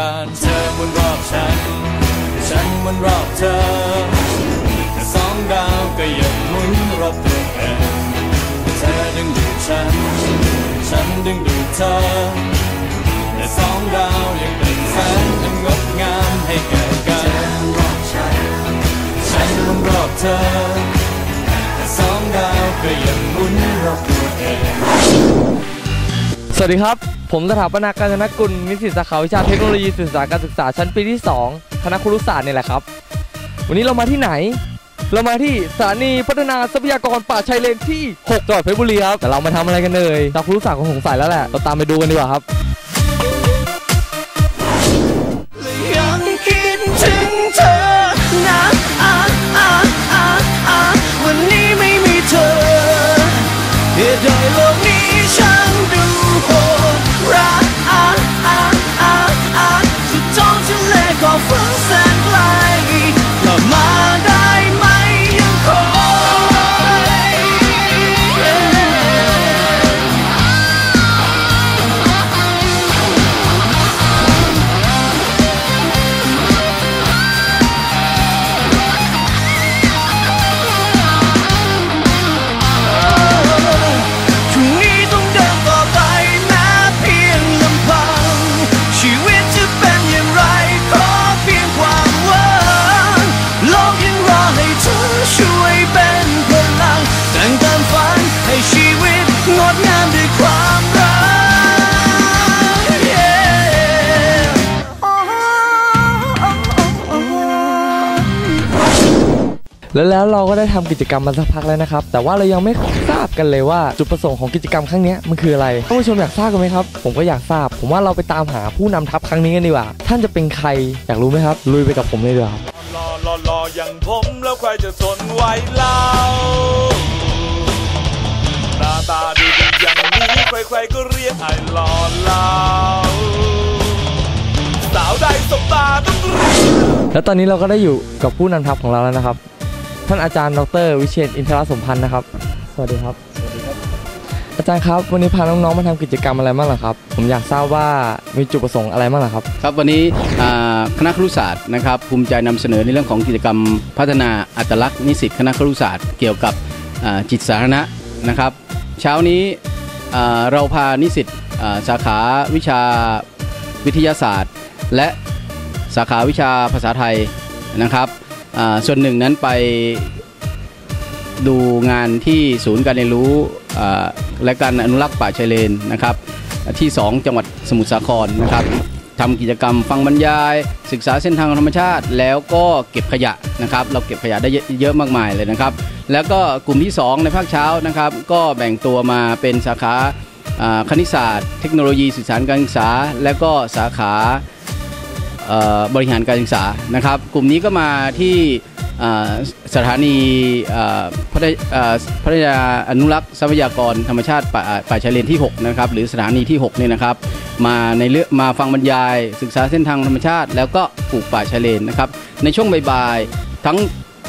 การเธอหมุนรอบฉัน ฉันหมุนรอบเธอแต่สองดาวก็ยังหมุนรอบตัวเองเธอดึงดูดฉัน ฉันดึงดูดเธอแต่สองดาวยังเป็นแสงอันงดงามให้แก่กันฉันหมุนรอบเธอแต่สองดาวก็ยังหมุนรอบตัวเองสวัสดีครับ ผมสถาปนาการธนกุลนิสิตสาขาวิชาเทคโนโลยีสื่อสารการศึกษาชั้นปีที่ 2 คณะครุศาสตร์นี่แหละครับ วันนี้เรามาที่ไหน เรามาที่สถานีพัฒนาทรัพยากรป่าชายเลนที่ 6 จังหวัดเพชรบุรีครับ แต่เรามาทำอะไรกันเลยชาครุศาสตร์คงสงสัยแล้วแหละ เราตามไปดูกันดีกว่าครับ แล้วแล้วเราก็ได้ทำกิจกรรมมาสักพักแล้วนะครับ แต่ว่าเรายังไม่ทราบกันเลยว่าจุดประสงค์ของกิจกรรมครั้งเนี้ยมันคืออะไรท่านผู้ชมอยากทราบกันไหมครับ ผมก็อยากทราบ ผมว่าเราไปตามหาผู้นำทัพครั้งนี้กันดีกว่า ท่านจะเป็นใครอยากรู้ไหมครับ ลุยไปกับผมเลยดีกว่าครับรอรอรออย่างผมแล้วใครจะสนไหวเล่าหน้าตาดีเป็นอย่างนี้ใครๆก็เรียกไอ้หล่อเล่าสาวใดสบตาต้องเรียกแล้วตอนนี้เราก็ได้อยู่กับผู้นำทัพของเราแล้วนะครับ ท่านอาจารย์ดร วิเชียนอินทรสมพันธ์นะครับ สวัสดีครับ สวัสดีครับ อาจารย์ครับ วันนี้พาน้องๆมาทำกิจกรรมอะไรบ้างเหรอครับ ผมอยากทราบว่ามีจุดประสงค์อะไรบ้างเหรอครับ ครับวันนี้อ่าคณะครุศาสตร์นะครับภูมิใจนำเสนอในเรื่องของกิจกรรมพัฒนาอัตลักษณ์นิสิตคณะครุศาสตร์เกี่ยวกับอ่าจิตสาธารณะนะครับ เช้านี้อ่าเราพานิสิตอ่าสาขาวิชาวิทยาศาสตร์ และสาขาวิชาภาษาไทยนะครับอ่า ส่วนหนึ่งนั้นไปดูงานที่ศูนย์การเรียนรู้และการอนุรักษ์ป่าชายเลนนะครับ ที่ 2 จังหวัดสมุทรสาครนะครับทำกิจกรรมฟังบรรยาย ศึกษาเส้นทางธรรมชาติ แล้วก็เก็บขยะนะครับ เราเก็บขยะได้เยอะเยอะมากมายเลยนะครับ แล้วก็กลุ่มที่ 2 ในภาคเช้านะครับ ก็แบ่งตัวมาเป็นสาขาคณิตศาสตร์ เทคโนโลยีสื่อสารการศึกษา และก็สาขา บริหารการศึกษานะครับ กลุ่มนี้ก็มาที่สถานีพัทยาพัทยาอนุรักษ์ทรัพยากรธรรมชาติป่าปาชายเลนที่ 6 นะครับ หรือสถานีที่6เนี่ยนะครับ มาในเรื่องมาฟังบรรยายศึกษาเส้นทางธรรมชาติ แล้วก็ปลูกป่าชายเลนนะครับ ในช่วงบ่ายๆทั้ง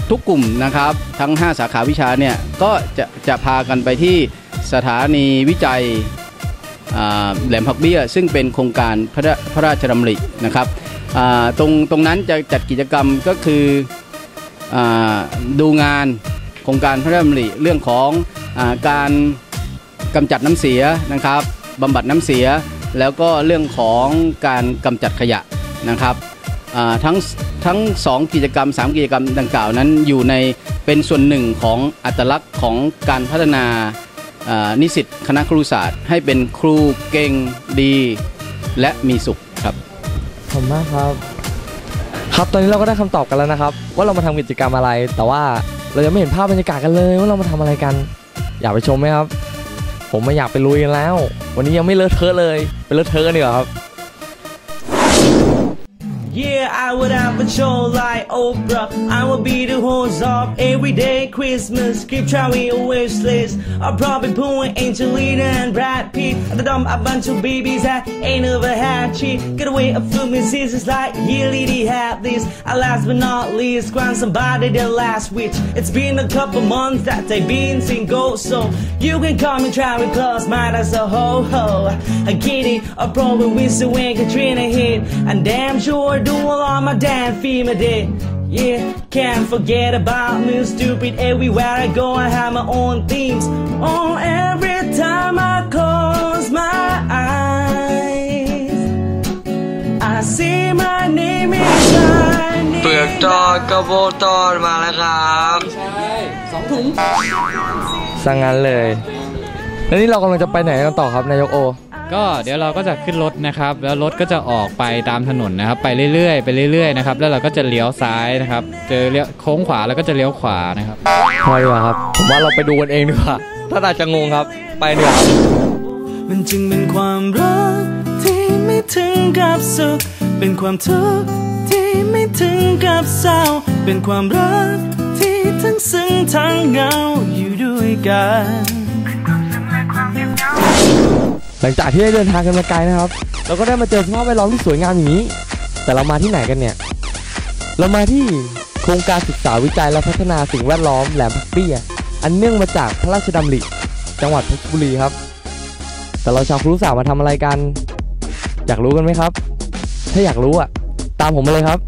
ทุกกลุ่มนะครับ ทั้ง 5 สาขาวิชาเนี่ยก็จะจะพากันไปที่สถานีวิจัยแหลมผักเบี้ย ซึ่งเป็นโครงการพระราพระราชดำรินะครับ ตรงตรงนั้นจะจัดกิจกรรมก็คืออดูงานโครงการพระราชดำริเรื่องของอการกำจัดน้ำเสียนะครับบำบัดน้ำเสีย แล้วก็เรื่องของการกำจัดขยะนะครับทั้งทั้งสองกิจกรรม 3 กิจกรรมดังกล่าวนั้นอยู่ในเป็นส่วนหนึ่งของอัตลักษณ์ของการพัฒนาอ่านิสิตคณะครุศาสตร์ ให้เป็นครูเก่งดี และมีสุขครับ ขอบคุณมากครับ ครับตอนนี้เราก็ได้คำตอบกันแล้วนะครับ ว่าเรามาทำกิจกรรมอะไร แต่ว่าเรายังไม่เห็นภาพบรรยากาศกันเลยว่าเรามาทำอะไรกัน อยากไปชมไหมครับ ผมไม่อยากไปลุยกันแล้ว วันนี้ยังไม่เลอะเทอะเลยไปเลอะเทอะกันดีกว่าครับ Yeah, I would have a show like Oprah. I would be the host of Everyday Christmas. Keep trying your wish list. I'll probably pull Angelina and Brad Pitt. I dump a bunch of babies that ain't never had Get away a few musicians like yeah, lady have this. And last but not least, grant somebody their last wish. It's been a couple months that they've been single, so you can call me Travis Claus, mine as a ho ho. Get it, a problem with the when Katrina hit. And damn sure do all my damn FEMA did. Yeah, can't forget about me, stupid. Everywhere I go, I have my own themes. Oh, every time I close เปลือกตอนกระโบตอนมาแล้วครับใช่สองถุงสังงั้นเลย แล้วนี่เรากำลังจะไปไหนกันต่อครับนายกโอ ก็เดี๋ยวเราก็จะขึ้นรถนะครับ แล้วรถก็จะออกไปตามถนนนะครับ ไปเรื่อยๆไปเรื่อยๆนะครับ แล้วเราก็จะเลี้ยวซ้ายนะครับ เจอเลี้ยวโค้งขวาแล้วก็จะเลี้ยวขวานะครับไปดีกว่าครับ ผมว่าเราไปดูกันเองดีกว่า ถ้าอาจจะงงครับ ไปดีกว่าครับมันจึงเป็นความรักที่ไม่ถึงกับสุข เป็นความทุกข์ที่ไม่ถึงกับเศร้า เป็นความรักที่ทั้งซึ้งทั้งเหงาอยู่ด้วยกันหลังจากที่ได้เดินทางกันมาไกลนะครับ เราก็ได้มาเจอสภาพแวดล้อมที่สวยงามอย่างนี้ แต่เรามาที่ไหนกันเนี่ย เรามาที่โครงการศึกษาวิจัยและพัฒนาสิ่งแวดล้อมแหลมพักเปี้ย อันเนื่องมาจากพระราชดำริ จังหวัดเพชรบุรีครับ แต่เราชาวครูสาวมาทำอะไรกัน อยากรู้กันไหมครับ ถ้าอยากรู้อะ ตามผมมาเลยครับ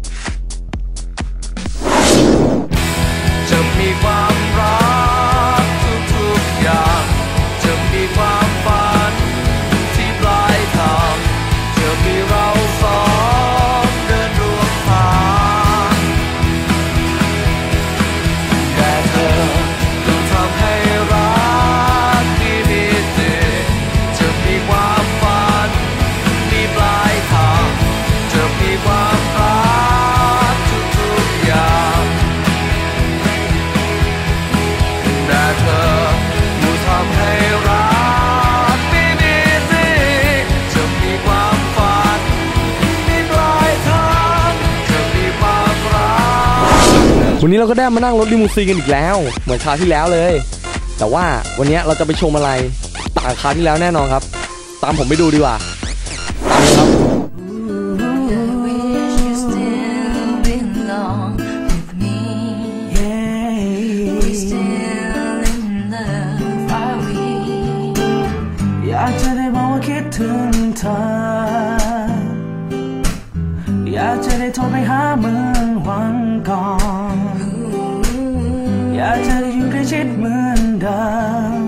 วันนี้เราก็ได้มานั่งรถลิมูซีนกันอีกแล้ว เหมือนคราวที่แล้วเลย แต่ว่าวันนี้เราจะไปชมอะไรต่างคราวที่แล้วแน่นอนครับ ตามผมไปดูดีกว่าตามครับอยากจะได้บอกว่าคิดถึงเธออยากจะได้โทรไปหาเหมือนวันก่อน ม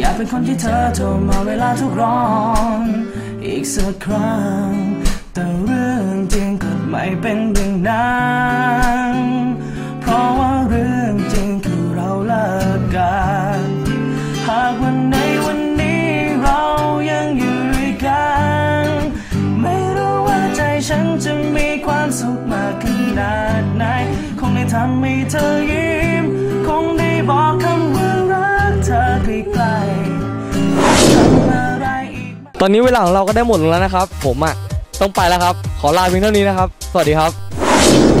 อยากเป็นคนที่เธอโทรมาเวลาทุกร้อน อีกสักครั้ง แต่เรื่องจริงก็ไม่เป็นเรื่องนั้นเพราะว่าเรื่องจริงคือเราเลิกกันหากวันในวันนี้เรายังอยู่ด้วยกัน ไม่รู้ว่าใจฉันจะมีความสุขมากขนาดไหน คงได้ทำให้เธอยิ้ม ตอนนี้เวลาของเราก็ได้หมดลงแล้วนะครับ ผมอะต้องไปแล้วครับ ขอลาเพียงเท่านี้นะครับ สวัสดีครับ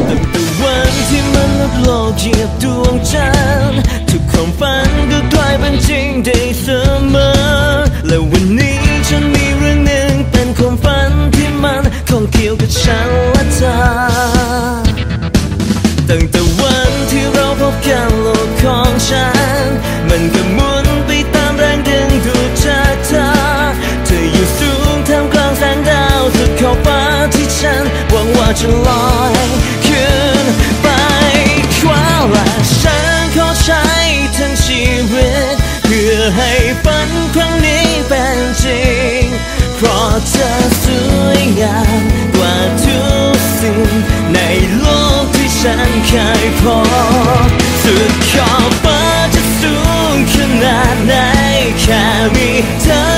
ตั้งแต่วันที่มนุษย์โลกเหยียบดวงจันทร์ทุกความฝันก็กลายเป็นจริงได้เสมอ และวันนี้ฉันมีเรื่องหนึ่งเป็นความฝันที่มันคงเกี่ยวกับฉันและเธอ จะลอยขึ้นไปคว้าและฉันขอใช้ทั้งชีวิต เพื่อให้ฝันครั้งนี้เป็นจริง เพราะเธอสวยงามกว่าทุกสิ่ง ในโลกที่ฉันเคยพบสุดขอบฟ้าจะสูงขนาดไหนแค่มีเธอ